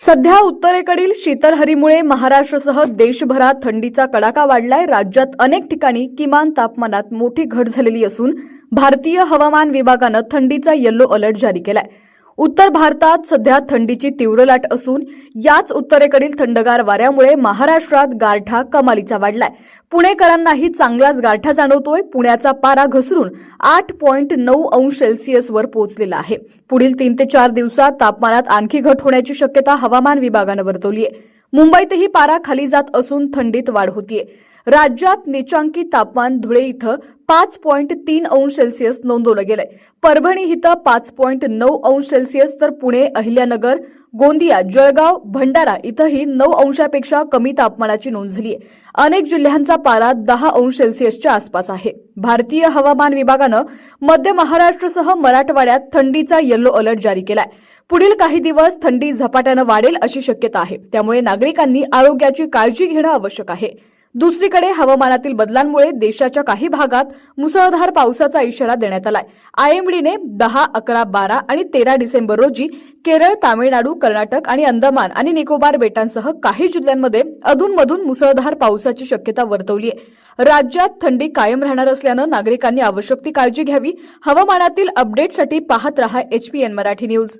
सध्या उत्तरेकडील शीतलहरीमुळे महाराष्ट्रसह देशभरात थंडीचा कडाका वाढलाय. राज्यात अनेक ठिकाणी किमान तापमानात मोठी घट झालेली असून भारतीय हवामान विभागानं थंडीचा येल्लो अलर्ट जारी केलाय. उत्तर भारतात सध्या थंडीची तीव्र लाट असून याच उत्तरेकडील थंडगार वाऱ्यामुळे महाराष्ट्रात गारठा कमालीचा वाढलाय. पुणेकरांनाही चांगलाच गारठा जाणवतोय. पुण्याचा पारा घसरून आठ पॉईंट नऊ अंश सेल्सिअसवर पोहोचलेला आहे. पुढील तीन ते चार दिवसात तापमानात आणखी घट होण्याची शक्यता हवामान विभागानं वर्तवली आहे मुंबईतही पारा खाली जात असून थंडीत वाढ होतीये. राज्यात निचांकी तापमान धुळे इथं पाच पॉईंट तीन अंश सेल्सिअस नोंदवलं गेलंय. परभणी इथं पाच पॉईंट नऊ अंश सेल्सिअस तर पुणे अहिल्यानगर गोंदिया जळगाव भंडारा इथंही नऊ अंशापेक्षा कमी तापमानाची नोंद झाली आहे अनेक जिल्ह्यांचा पारा दहा अंश सेल्सिअसच्या आसपास आहे. भारतीय हवामान विभागानं मध्य महाराष्ट्रसह मराठवाड्यात थंडीचा येल्लो अलर्ट जारी केलाय. पुढील काही दिवस थंडी झपाट्यानं वाढेल अशी शक्यता आहे. त्यामुळे नागरिकांनी आरोग्याची काळजी घेणं आवश्यक आहे. दुसरीकडे हवामानातील बदलांमुळे देशाच्या काही भागात मुसळधार पावसाचा इशारा देण्यात आलाय. आयएमडीने दहा अकरा बारा आणि तेरा डिसेंबर रोजी केरळ तामिळनाडू कर्नाटक आणि अंदमान आणि निकोबार बेटांसह काही जिल्ह्यांमध्ये अधूनमधून मुसळधार पावसाची शक्यता वर्तवली आहे राज्यात थंडी कायम राहणार असल्यानं नागरिकांनी आवश्यक ती काळजी घ्यावी. हवामानातील अपडेटसाठी पाहत रहा एचपीएन मराठी न्यूज.